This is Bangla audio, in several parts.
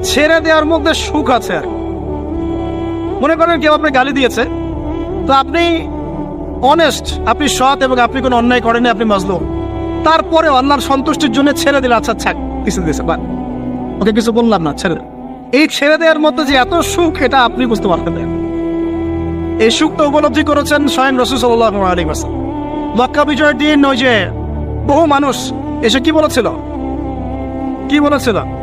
ছেড়ে দেওয়ার মধ্যে সুখ আছে আর মনে করেন কেউ আপনি গালি দিয়েছে, তো আপনি অনেস্ট আপনি সৎ এবং আপনি কোনো অন্যায় করেনি আপনি মজলুম। তারপরে আল্লাহর সন্তুষ্টির জন্য ছেড়ে দিলে আচ্ছা ছাক কিছু দিয়েছে বা ওকে, কিছু বললাম না, ছেড়ে এই ছেড়ে দেওয়ার মধ্যে যে এত সুখ, এটা আপনি বুঝতে পারতেন না। এই সুখটা উপলব্ধি করেছেন স্বয়ং রসুল সাল্লাহ আলী মাসাল মক্কা বিজয়ের দিন ওই যে বহু মানুষ এসে কি বলেছিল? কি বলেছিল?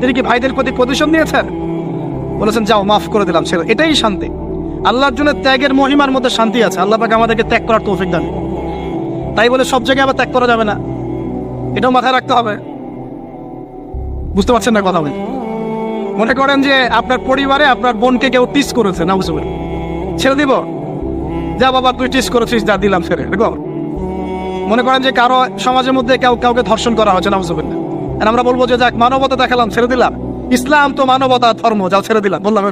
তিনি কি ভাইদের প্রতি প্রতিশোধ নিয়েছেন? বলেছেন, যাও, মাফ করে দিলাম ছেড়ে এটাই শান্তি। আল্লাহর জন্য ত্যাগের মহিমার মধ্যে শান্তি আছে। আল্লাহ পাকে আমাদেরকে ত্যাগ করার তৌফিক দান। তাই বলে সব জায়গায় আবার ত্যাগ করা যাবে না। এটাও মাথায় রাখতে হবে। বুঝতে পারছেন না কথা বলি? মনে করেন যে আপনার পরিবারে আপনার বোনকে কেউ টিস করেছে না বুঝতে ছেড়ে দিব। যা বাবা, তুই টিস করেছিস, যা দিলাম, ছেড়ে। দেখো মনে করেন যে কারও সমাজের মধ্যে কেউ কাউকে ধর্ষণ করা হচ্ছে না বুঝতে আর আমরা বলব যে যাক, মানবতা দেখালাম ছেড়ে দিলাম। ইসলাম তো মানবতা, ধর্ম, যা ছেড়ে দিলাম। বললাম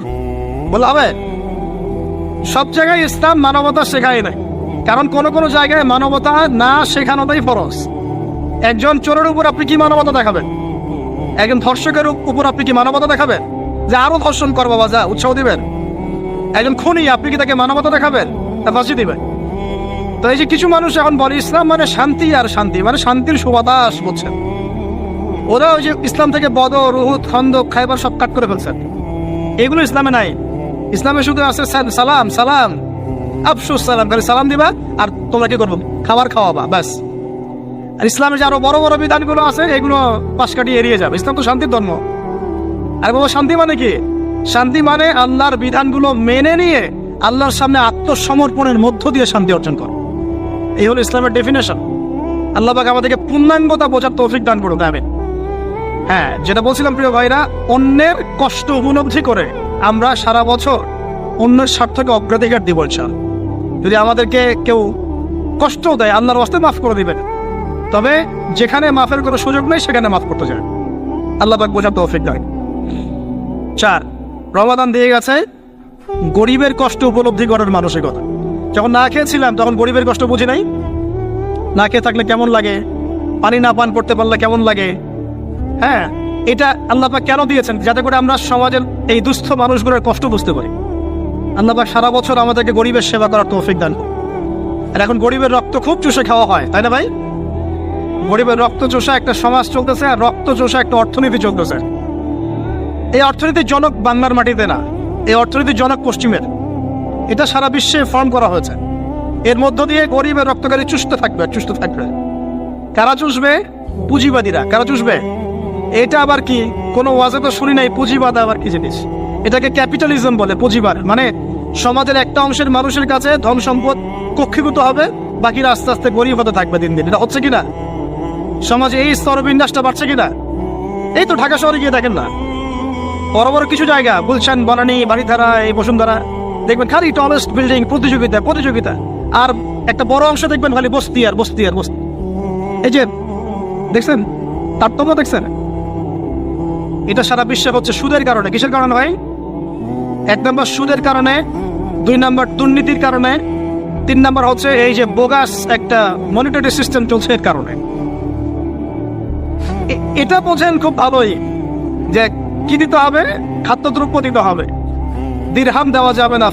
বললাম সব জায়গায় ইসলাম মানবতা শেখায় নাই। কারণ কোন কোন জায়গায় মানবতা না শেখানোটাই ফরজ। একজন চোরের উপর আপনি কি মানবতা দেখাবেন? একজন ধর্ষকের উপর আপনি কি মানবতা দেখাবেন? যে আরও ধর্ষণ কর বাবা, যা, উৎসাহ দিবেন। একজন খুনি, আপনি কি তাকে মানবতা দেখাবেন? তা ফাঁসি দিবেন। তো এই যে কিছু মানুষ এখন বলে, ইসলাম মানে শান্তি আর শান্তি। মানে শান্তির সুবাতাস বলছেন। ওরা ওই যে ইসলাম থেকে বদ রুহুদ খন্দক, খাইবার সব কাট করে ফেলছেন এগুলো ইসলামে নাই। ইসলামে শুধু আছে সালাম সালাম। আফসুস, সালাম। খালি সালাম দিবা আর তোমরা কি করব? খাবার খাওয়াবা, ব্যাস। আর ইসলামের যে আরও বড় বড় বিধানগুলো আছে, এগুলো পাশ কাটিয়ে এড়িয়ে যাবে। ইসলাম তো শান্তির ধর্ম। আর বাবা, শান্তি মানে কি? শান্তি মানে আল্লাহর বিধানগুলো মেনে নিয়ে আল্লাহর সামনে আত্মসমর্পণের মধ্য দিয়ে শান্তি অর্জন কর। এই হলো ইসলামের ডেফিনেশন আল্লাহ পাক আমাদেরকে পূর্ণাঙ্গতা বোঝার তৌফিক দান করুন আমিন। হ্যাঁ যেটা বলছিলাম প্রিয় ভাইরা, অন্যের কষ্ট উপলব্ধি করে আমরা সারা বছর অন্যের স্বার্থকে অগ্রাধিকার দিব ইনশাআল্লাহ। যদি আমাদেরকে কেউ কষ্ট দেয়, আল্লাহর ওয়াস্তে মাফ করে দিবেন। তবে যেখানে মাফের কোনো সুযোগ নেই, সেখানে মাফ করতে যায় আল্লাহ পাক বোঝার তৌফিক দেয় চার, রমাদান দিয়ে গেছে গরিবের কষ্ট উপলব্ধি করার মানসিকতা। যখন না খেয়েছিলাম, তখন গরিবের কষ্ট বুঝি নাই। না খেয়ে থাকলে কেমন লাগে? পানি না পান করতে পারলে কেমন লাগে? হ্যাঁ এটা আল্লাহ কেন দিয়েছেন? যাতে করে আমরা সমাজের এই দুস্থ মানুষগুলোর কষ্ট বুঝতে পারি। আল্লাহ সারা বছর আমাদেরকে গরিবের সেবা করার তৌফিক দান আর এখন গরিবের রক্ত খুব চুষে খাওয়া হয়, তাই না ভাই? গরিবের রক্ত চোষা একটা সমাজ চলতেছে, আর রক্ত চোষা একটা অর্থনীতি চলতেছে। এই অর্থনীতির জনক বাংলার মাটিতে না, এই অর্থনীতির জনক পশ্চিমের। এটা সারা বিশ্বে ফর্ম করা হয়েছে। এর মধ্য দিয়ে গরিবের রক্তকারী চুষতে থাকবে চুষতে থাকবে। কারা চুষবে? পুঁজিবাদীরা। কারা চুষবে? এটা আবার কি? কোনো ওয়াজে তো শুনি নাই, পুঁজিবাদ আবার কি জিনিস? এটাকে ক্যাপিটালিজম বলে, পুঁজিবাদ। মানে সমাজের একটা অংশের মানুষের কাছে ধন সম্পদ কক্ষীভূত হবে, বাকিরা আস্তে আস্তে গরিব হতে থাকবে দিন দিন। এটা হচ্ছে কিনা? সমাজে এই স্তরবিন্যাসটা বাড়ছে কিনা? এই তো ঢাকা শহরে গিয়ে দেখেন না। বড় বড় কিছু জায়গা, গুলশান, বনানী বাড়িধারা এই বসুন্ধরা। দেখবেন খালি টলেস্ট বিল্ডিং প্রতিযোগিতা প্রতিযোগিতা। আর একটা বড় অংশ দেখবেন খালি বস্তি আর বস্তি আর বস্তি। এই যে, দেখছেন? তারতম্য দেখছেন? এটা সারা বিশ্বে হচ্ছে সুদের কারণে। কিসের কারণে ভাই? এক নম্বর সুদের কারণে, দুই নম্বর দুর্নীতির কারণে, তিন নম্বর হচ্ছে এই যে বোগাস একটা মনিটরি সিস্টেম চলছে এর কারণে। এটা বোঝেন খুব ভালোই যে কি দিতে হবে? খাদ্যদ্রব্য দিতে হবে। দিরহাম দেওয়া যাবে না